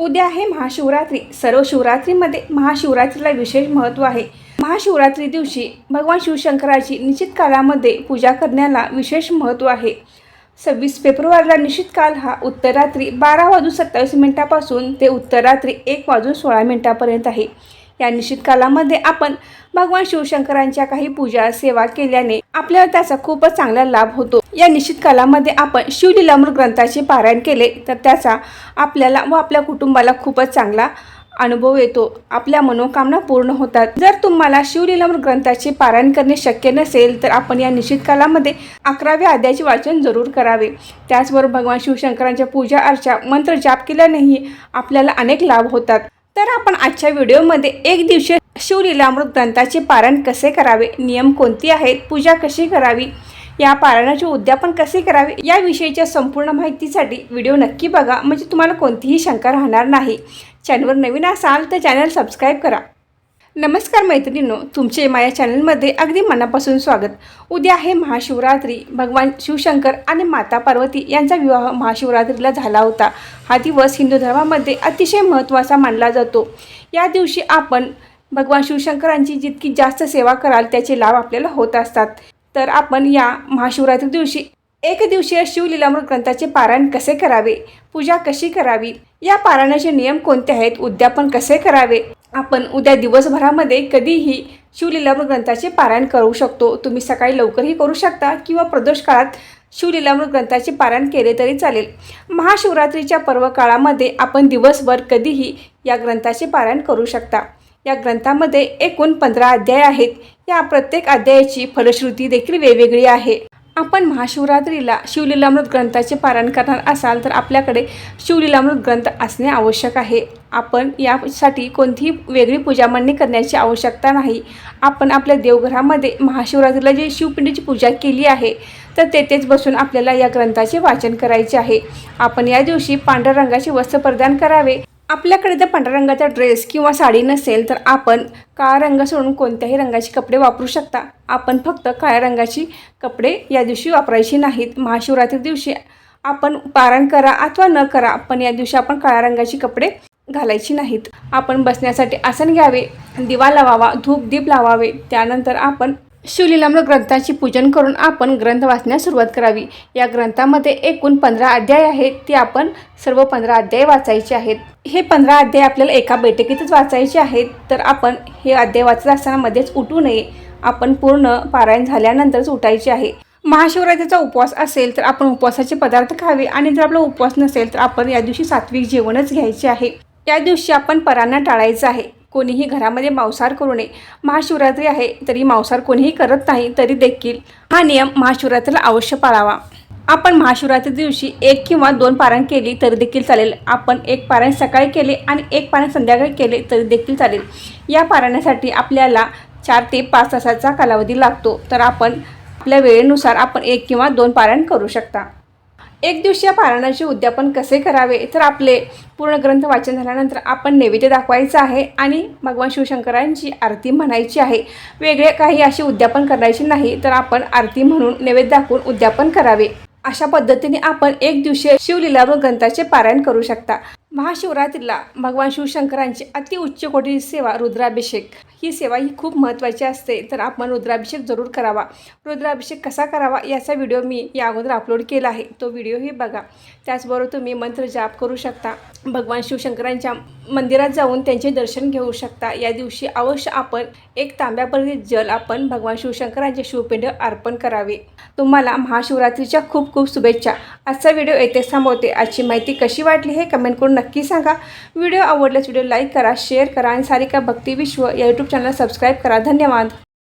उद्या आहे महाशिवरात्री. सर्व शिवरात्रीमध्ये महाशिवरात्रीला विशेष महत्त्व आहे. महाशिवरात्री दिवशी भगवान शिवशंकराची निश्चित कालामध्ये पूजा करण्याला विशेष महत्त्व आहे. सव्वीस फेब्रुवारीला निश्चित काल हा उत्तरात्री बारा वाजून सत्तावीस मिनिटापासून ते उत्तरात्री एक वाजून सोळा मिनिटापर्यंत आहे. या निश्चित कालामध्ये आपण भगवान शिवशंकरांच्या काही पूजा सेवा केल्याने आपल्याला त्याचा खूपच चांगला लाभ होतो. या निश्चित कालामध्ये आपण शिवलीलामृत ग्रंथाचे पारायण केले तर त्याचा आपल्याला व आपल्या कुटुंबाला खूपच चांगला अनुभव येतो. आपल्या मनोकामना पूर्ण होतात. जर तुम्हाला शिवलीलामृत ग्रंथाचे पारायण करणे शक्य नसेल तर आपण या निश्चित कालामध्ये अकराव्या अध्यायाचे वाचन जरूर करावे. त्याचबरोबर भगवान शिवशंकरांच्या पूजा अर्चा मंत्र जाप केल्यानेही आपल्याला अनेक लाभ होतात. तर आपण आजच्या व्हिडिओमध्ये एक दिवशी शिवलीलामृत ग्रंथाचे पारायण कसे करावे नियम कोणते आहेत पूजा कशी करावी या पारायणाचे उद्यापन कसे करावे याविषयीच्या संपूर्ण माहितीसाठी व्हिडिओ नक्की बघा. म्हणजे तुम्हाला कोणतीही शंका राहणार नाही. चॅनलवर नवीन असाल तर चॅनल सबस्क्राईब करा. नमस्कार मैत्रिणींनो तुमचे माझ्या चॅनलमध्ये अगदी मनापासून स्वागत. उद्या आहे महाशिवरात्री. भगवान शिवशंकर आणि माता पार्वती यांचा विवाह महाशिवरात्रीला झाला होता. हा दिवस हिंदू धर्मामध्ये अतिशय महत्त्वाचा मानला जातो. या दिवशी आपण भगवान शिवशंकरांची जितकी जास्त सेवा कराल त्याचे लाभ आपल्याला होत असतात. तर आपण या महाशिवरात्री दिवशी एक दिवसीय शिवलीलामृत ग्रंथाचे पारायण कसे करावे पूजा कशी करावी या पारायणाचे नियम कोणते आहेत उद्यापन कसे करावे आपण उद्या दिवसभरामध्ये कधीही शिवलीलामृत ग्रंथाचे पारायण करू शकतो. तुम्ही सकाळी लवकरही करू शकता किंवा प्रदोष काळात शिवलीलामृत ग्रंथाचे पारायण केले तरी चालेल. महाशिवरात्रीच्या पर्व काळामध्ये आपण दिवसभर कधीही या ग्रंथाचे पारायण करू शकता. या ग्रंथामध्ये एकूण पंधरा अध्याय आहेत. या प्रत्येक अध्यायाची फलश्रुती देखील वेगवेगळी आहे. आपण महाशिवरात्रीला शिवलीलामृत ग्रंथाचे पारायण करणार असाल तर आपल्याकडे शिवलीलामृत ग्रंथ असणे आवश्यक आहे. आपण यासाठी कोणतीही वेगळी पूजा मांडणी करण्याची आवश्यकता नाही. आपण आपल्या देवघरामध्ये महाशिवरात्रीला जी शिवपिंडीची पूजा केली आहे तर तेथेच बसून आपल्याला या ग्रंथाचे वाचन करायचे आहे. आपण या दिवशी पांढऱ्या रंगाचे वस्त्र प्रदान करावे. आपल्याकडे जर पांढऱ्या रंगाचा ड्रेस किंवा साडी नसेल तर आपण काळा रंग सोडून कोणत्याही रंगाचे कपडे वापरू शकता. आपण फक्त काळ्या रंगाची कपडे या दिवशी वापरायची नाहीत. महाशिवरात्री दिवशी आपण पारण करा अथवा न करा पण या दिवशी आपण काळ्या रंगाची कपडे घालायची नाहीत. आपण बसण्यासाठी आसन घ्यावे दिवा लावावा धूप दीप लावावे. त्यानंतर आपण शिवलीलाम ग्रंथाची पूजन करून आपण ग्रंथ वाचण्यास सुरुवात करावी. या ग्रंथामध्ये एकूण पंधरा अध्याय आहेत. ते आपण सर्व पंधरा अध्याय वाचायचे आहेत. हे पंधरा अध्याय आपल्याला एका बैठकीतच वाचायचे आहेत. तर आपण हे अध्याय वाचत असताना मध्येच उठू नये. आपण पूर्ण पारायण झाल्यानंतरच उठायचे आहे. महाशिवरात्रीचा उपवास असेल तर आपण उपवासाचे पदार्थ खावे आणि जर आपला उपवास नसेल तर आपण या दिवशी सात्विक जेवणच घ्यायचे आहे. या दिवशी आपण परांना टाळायचं आहे. कोणीही घरामध्ये मांसाहार करू नये. महाशिवरात्री आहे तरी मांसाहार कोणीही करत नाही तरी देखील हा नियम महाशिवरात्रीला अवश्य पाळावा. आपण महाशिवरात्री दिवशी एक किंवा दोन पारायण केली तरी देखील चालेल. आपण एक पारायण सकाळी केले आणि एक पारायण संध्याकाळी केले तरी देखील चालेल. या पारायणासाठी आपल्याला चार ते पाच तासाचा कालावधी लागतो. तर आपण आपल्या वेळेनुसार आपण एक किंवा दोन पारायण करू शकता. एक दिवशीय पारायणाचे उद्यापन कसे करावे तर आपले पूर्ण ग्रंथ वाचन झाल्यानंतर आपण नैवेद्य दाखवायचं आहे आणि भगवान शिवशंकरांची आरती म्हणायची आहे. वेगळे काही असे उद्यापन करायचे नाही तर आपण आरती म्हणून नैवेद्य दाखवून उद्यापन करावे. अशा पद्धतीने आपण एक दिवशीय व ग्रंथाचे पारायण करू शकता. महाशिवरात्रीला भगवान शिवशंकरांची अति उच्च सेवा रुद्राभिषेक. ही सेवा ही खूप महत्त्वाची असते. तर आपण रुद्राभिषेक जरूर करावा. रुद्राभिषेक कसा करावा याचा व्हिडिओ मी या अगोदर अपलोड केला आहे. तो व्हिडिओही बघा. त्याचबरोबर तुम्ही मंत्र जाप करू शकता. भगवान शिवशंकरांच्या मंदिरात जाऊन त्यांचे दर्शन घेऊ शकता. या दिवशी अवश्य आपण एक तांब्यापर्यंत जल आपण भगवान शिवशंकरांचे शिवपिंड अर्पण करावे. तुम्हाला महाशिवरात्रीच्या खूप खूप शुभेच्छा. आजचा व्हिडिओ येथे थांबवते. आजची माहिती कशी वाटली हे कमेंट करून नक्की नक्की सांगा. व्हिडिओ आवडल्यास व्हिडिओ लाईक करा शेअर करा आणि सारिका भक्ती विश्व या यूट्यूब चॅनल सबस्क्राईब करा. धन्यवाद.